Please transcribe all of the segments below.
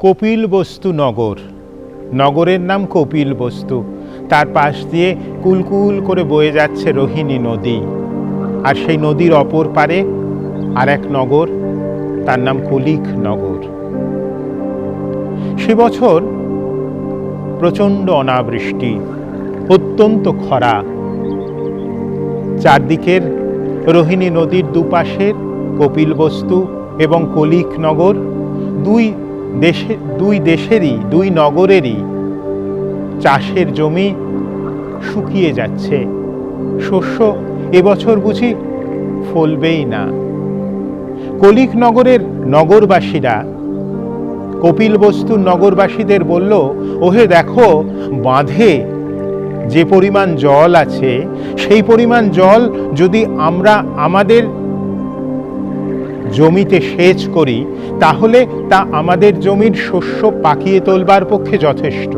কপিল বস্তু নগর। নগরের নাম কপিল বস্তু। তার পাশ দিয়ে কুলকুল করে বয়ে যাচ্ছে রোহিণী নদী। আর সেই নদীর অপর পারে আর এক নগর, তার নাম কলিক নগর। সে বছর প্রচণ্ড অনাবৃষ্টি, অত্যন্ত খরা। চারদিকের রোহিণী নদীর দুপাশের কপিল বস্তু এবং কলিক নগর দুই দেশে, দুই দেশেরই, দুই নগরেরই চাষের জমি শুকিয়ে যাচ্ছে। শস্য এবছর বুঝি ফলবেই না। কলিক নগরের নগরবাসীরা, কপিল বস্তুর নগরবাসীদের বলল, ওহে দেখো, বাঁধে যে পরিমাণ জল আছে, সেই পরিমাণ জল যদি আমরা আমাদের জমিতে সেচ করি, তাহলে তা আমাদের জমির শস্য পাকিয়ে তোলবার পক্ষে যথেষ্ট।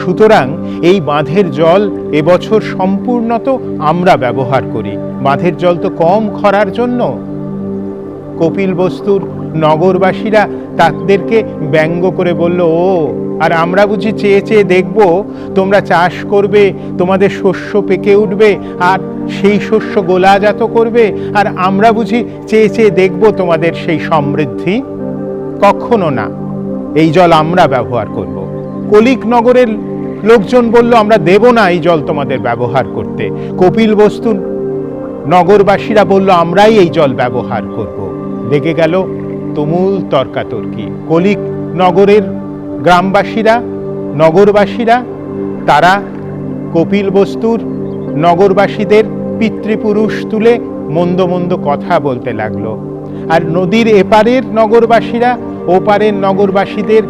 সুতরাং এই বাঁধের জল এবছর সম্পূর্ণত আমরা ব্যবহার করি। বাঁধের জল তো কম খরার জন্য। কপিল বস্তুর নগরবাসীরা তাদেরকে ব্যঙ্গ করে বলল, ও, আর আমরা বুঝি চেয়ে চেয়ে দেখব, তোমরা চাষ করবে, তোমাদের শস্য পেকে উঠবে, আর সেই শস্য গোলাজাত করবে, আর আমরা বুঝি চেয়ে চেয়ে দেখব তোমাদের সেই সমৃদ্ধি? কখনো না। এই জল আমরা ব্যবহার করব। কলিক নগরের লোকজন বলল, আমরা দেব না এই জল তোমাদের ব্যবহার করতে। কপিল বস্তু নগরবাসীরা বলল, আমরাই এই জল ব্যবহার করব। লেগে গেল তুমুল তর্কাতর্কি। কলিক নগরের গ্রামবাসীরা, নগরবাসীরা, তারা কপিল বস্তুর নগরবাসীদের পিতৃপুরুষ তুলে মন্দ মন্দ কথা বলতে লাগল। আর নদীর এপারের নগরবাসীরা, ওপারের নগরবাসীদের,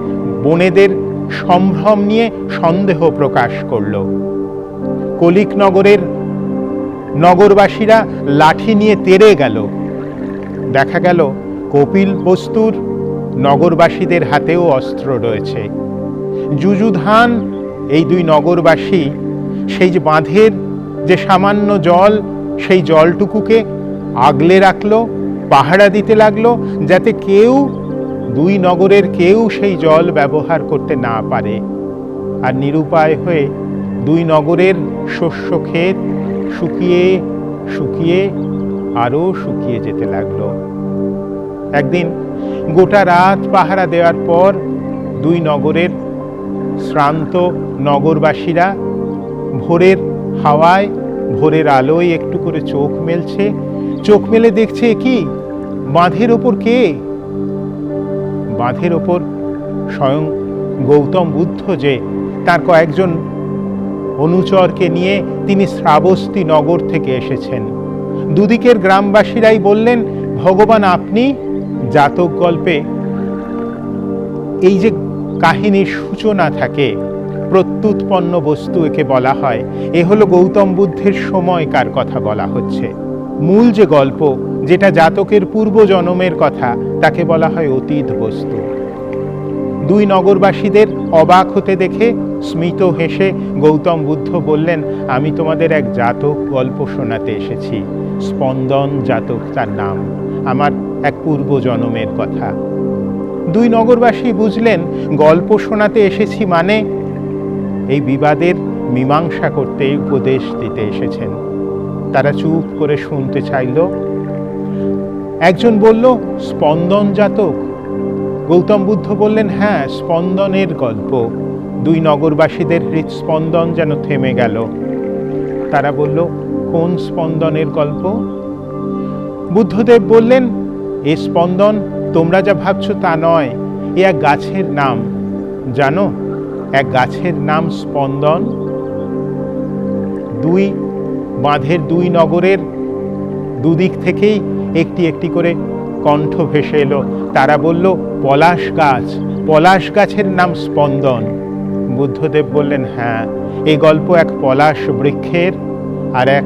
বনেদের সম্ভ্রম নিয়ে সন্দেহ প্রকাশ করল। কলিক নগরের নগরবাসীরা লাঠি নিয়ে তেড়ে গেল। দেখা গেল কপিল বস্তুর নগরবাসীদের হাতেও অস্ত্র রয়েছে। যুযুধান, এই দুই নগরবাসী, সেই যে বাঁধের যে সামান্য জল সেই জলটুকুকে আগলে রাখল, পাহারা দিতে লাগল, যাতে কেউ, দুই নগরের কেউ সেই জল ব্যবহার করতে না পারে। আর নিরুপায় হয়ে দুই নগরের শস্য ক্ষেত শুকিয়ে শুকিয়ে আরও শুকিয়ে যেতে লাগল। একদিন গোটা রাত পাহারা দেওয়ার পর দুই নগরের শ্রান্ত নগরবাসীরা ভোরের হাওয়ায় ভোরের আলোয় একটু করে চোখ মেলছে। চোখ মেলে দেখছে কি? বাঁধের ওপর কে? বাঁধের ওপর স্বয়ং গৌতম বুদ্ধ যে, তার কয়েকজন অনুচরকে নিয়ে তিনি শ্রাবস্তি নগর থেকে এসেছেন। দুদিকের গ্রামবাসীরাই বললেন, ভগবান, আপনি জাতক গল্পে এই যে কাহিনীর সূচনা থাকে প্রত্যুৎপন্ন বস্তু একে বলা হয়। এ হলো গৌতম বুদ্ধের সময়কার কথা বলা হচ্ছে। মূল যে গল্প, যেটা জাতকের পূর্ব জন্মের কথা, তাকে বলা হয় অতীত বস্তু। দুই নগরবাসীদের অবাক হতে দেখে, স্মিত হেসে গৌতম বুদ্ধ বললেন, আমি তোমাদের এক জাতক গল্প শোনাতে এসেছি। স্পন্দন জাতক তার নাম। আমার এক পূর্ব জন্মের কথা। দুই নগরবাসী বুঝলেন, গল্প শোনাতে এসেছি মানে এই বিবাদের মীমাংসা করতে উপদেশ দিতে এসেছেন। তারা চুপ করে শুনতে চাইল। একজন বলল, স্পন্দন জাতক। গৌতম বুদ্ধ বললেন হ্যাঁ স্পন্দনের গল্প। দুই নগরবাসীদের হৃদস্পন্দন যেন থেমে গেল। তারা বলল, কোন স্পন্দনের গল্প? বুদ্ধদেব বললেন, এ স্পন্দন তোমরা যা ভাবছ তা নয়, এ এক গাছের নাম। জানো? এক গাছের নাম স্পন্দন। দুই বাঁধের দুই নগরের দুদিক থেকেই একটি একটি করে কণ্ঠ ভেসে এলো। তারা বলল, পলাশ গাছ, পলাশ গাছের নাম স্পন্দন। বুদ্ধদেব বললেন হ্যাঁ এই গল্প এক পলাশ বৃক্ষের আর এক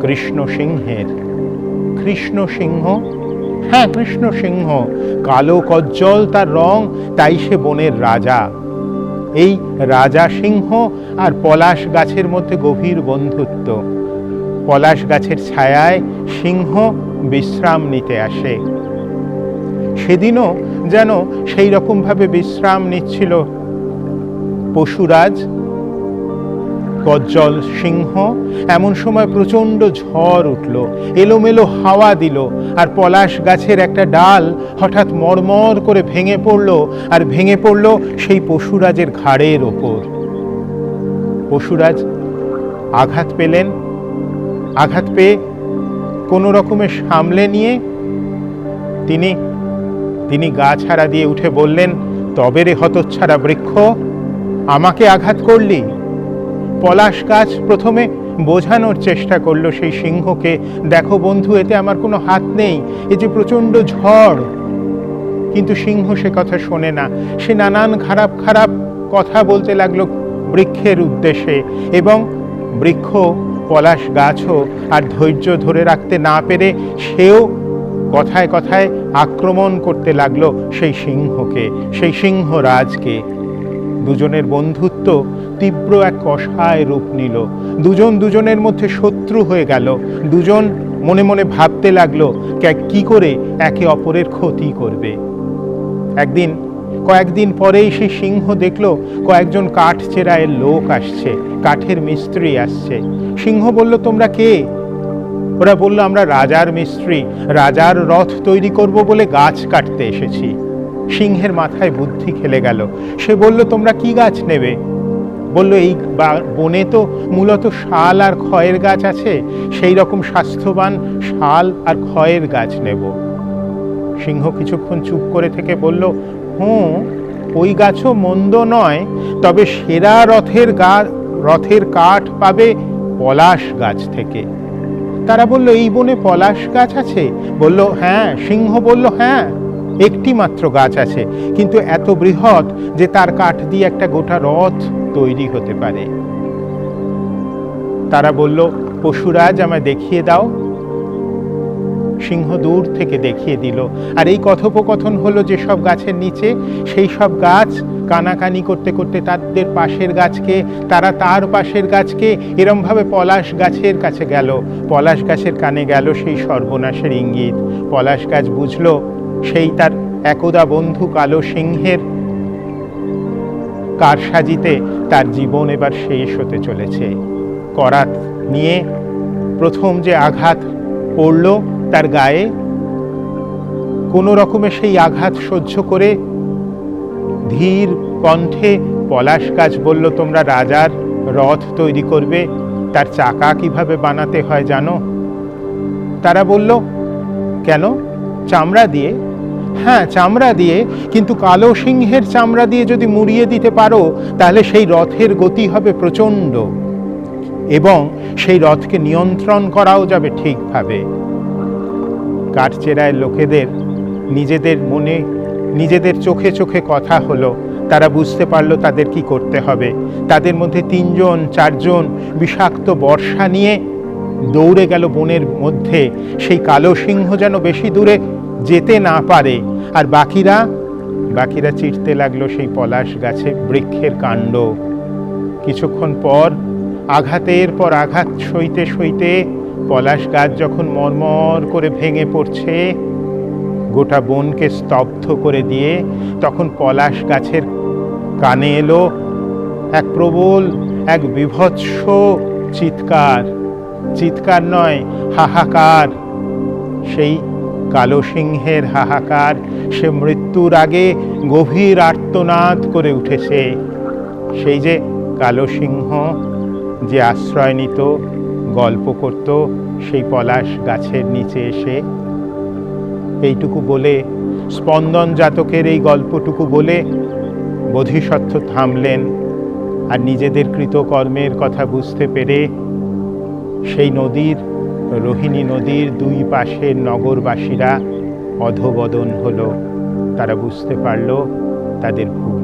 কৃষ্ণ সিংহের। কৃষ্ণ সিংহ? হ্যাঁ কৃষ্ণ সিংহ। কালো কজ্জল তার রং, তাই সে বনের রাজা। এই রাজা সিংহ আর পলাশ গাছের মধ্যে গভীর বন্ধুত্ব। পলাশ গাছের ছায়ায় সিংহ বিশ্রাম নিতে আসে। সেদিনও যেন সেই রকমভাবে বিশ্রাম নিচ্ছিল পশুরাজ গজ্জল সিংহ। এমন সময় প্রচণ্ড ঝড় উঠল, এলোমেলো হাওয়া দিল, আর পলাশ গাছের একটা ডাল হঠাৎ মরমর করে ভেঙে পড়ল, আর ভেঙে পড়ল সেই পশুরাজের ঘাড়ের ওপর। পশুরাজ আঘাত পেলেন, আঘাত পেয়ে কোনো রকমে সামলে নিয়ে তিনি তিনি গা ছাড়া দিয়ে উঠে বললেন, তবে রে হতচ্ছাড়া বৃক্ষ, আমাকে আঘাত করলি? পলাশ গাছ প্রথমে বোঝানোর চেষ্টা করল সেই সিংহকে, দেখো বন্ধু, এতে আমার কোনো হাত নেই, এ যে প্রচণ্ড ঝড়। কিন্তু সিংহ সে কথা শোনে না। সে নানান খারাপ খারাপ কথা বলতে লাগল বৃক্ষের উদ্দেশ্যে এবং বৃক্ষ, পলাশ গাছও আর ধৈর্য ধরে রাখতে না পেরে সেও কথায় কথায় আক্রমণ করতে লাগল সেই সিংহকে, সেই সিংহরাজকে দুজনের বন্ধুত্ব তীব্র এক কষায় রূপ নিল। দুজন দুজনের মধ্যে শত্রু হয়ে গেল। দুজন মনে মনে ভাবতে লাগল, কে- কি করে একে অপরের ক্ষতি করবে? একদিন, কয়েকদিন পরেই সেই সিংহ দেখল, কয়েকজন কাঠ চেরায়ের লোক আসছে, কাঠের মিস্ত্রি আসছে। সিংহ বলল, তোমরা কে? ওরা বলল, আমরা রাজার মিস্ত্রি। রাজার রথ তৈরি করব বলে গাছ কাটতে এসেছি। সিংহের মাথায় বুদ্ধি খেলে গেল। সে বলল, তোমরা কি গাছ নেবে? বলল, এই বনে তো মূলত শাল আর খয়ের গাছ আছে, সেই রকম স্বাস্থ্যবান শাল আর খয়ের গাছ নেব। সিংহ কিছুক্ষণ চুপ করে থেকে বলল, হুঁ, ওই গাছও মন্দ নয়, তবে সেরা রথের গা, রথের কাঠ পাবে পলাশ গাছ থেকে। তারা বলল, এই বনে পলাশ গাছ আছে? বলল হ্যাঁ। সিংহ বলল হ্যাঁ একটি মাত্র গাছ আছে, কিন্তু এত বৃহৎ যে তার কাঠ দিয়ে একটা গোটা রথ তৈরি হতে পারে। তারা বলল, পশুরাজ আমায় দেখিয়ে দাও। সিংহ দূর থেকে দেখিয়ে দিল। আর এই কথোপকথন হলো যেসব গাছের নিচে, সেই সব গাছ কানাকানি করতে করতে তাদের পাশের গাছকে, তারা তার পাশের গাছকে এরমভাবে পলাশ গাছের কাছে গেল। পলাশ গাছের কানে গেল সেই সর্বনাশের ইঙ্গিত। পলাশ গাছ বুঝলো, সেই তার একদা বন্ধু কালো সিংহের কারসাজিতে তার জীবন এবার শেষ হতে চলেছে। করাত নিয়ে প্রথম যে আঘাত পড়ল তার গায়ে, কোনো রকমে সেই আঘাত সহ্য করে ধীর কণ্ঠে পলাশ গাছ বলল, তোমরা রাজার রথ তৈরি করবে, তার চাকা কীভাবে বানাতে হয় জানো? তারা বলল, কেন? চামড়া দিয়ে হ্যাঁ চামড়া দিয়ে, কিন্তু কালো সিংহের চামড়া দিয়ে যদি মুড়িয়ে দিতে পারো, তাহলে সেই রথের গতি হবে প্রচণ্ড। এবং সেই রথকে নিয়ন্ত্রণ করাও যাবে ঠিকভাবে। কাঠচেরায় লোকেদের, নিজেদের মনে, নিজেদের চোখে চোখে কথা হলো, তারা বুঝতে পারল তাদের কি করতে হবে। তাদের মধ্যে তিনজন, চারজন বিষাক্ত বর্ষা নিয়ে দৌড়ে গেল বনের মধ্যে। সেই কালো সিংহ যেন বেশি দূরে যেতে না পারে। আর বাকিরা? বাকিরা চিরতে লাগল সেই পলাশ গাছে বৃক্ষের কাণ্ড। কিছুক্ষণ পর, আঘাতের পর আঘাত সইতে সইতে পলাশ গাছ যখন মরমর করে ভেঙে পড়ছে, গোটা বনকে স্তব্ধ করে দিয়ে তখন পলাশ গাছের কানে এলো এক প্রবল, এক বিভৎস চিৎকার। চিৎকার নয়, হাহাকার। সেই কালো সিংহের হাহাকার, সে মৃত্যুর আগে গভীর আর্তনাদ করে উঠেছে। সেই যে কালো সিংহ যে আশ্রয় নিত, গল্প করত সেই পলাশ গাছের নিচে এসে। এইটুকু বলে, স্পন্দন জাতকের এই গল্পটুকু বলে বোধিসত্ত্ব থামলেন আর নিজেদের কৃতকর্মের কথা বুঝতে পেরে সেই নদীর রোহিণী নদীর দুই পাশের নগরবাসীরা অধবদন হলো। তারা বুঝতে পারল তাদের ভুল।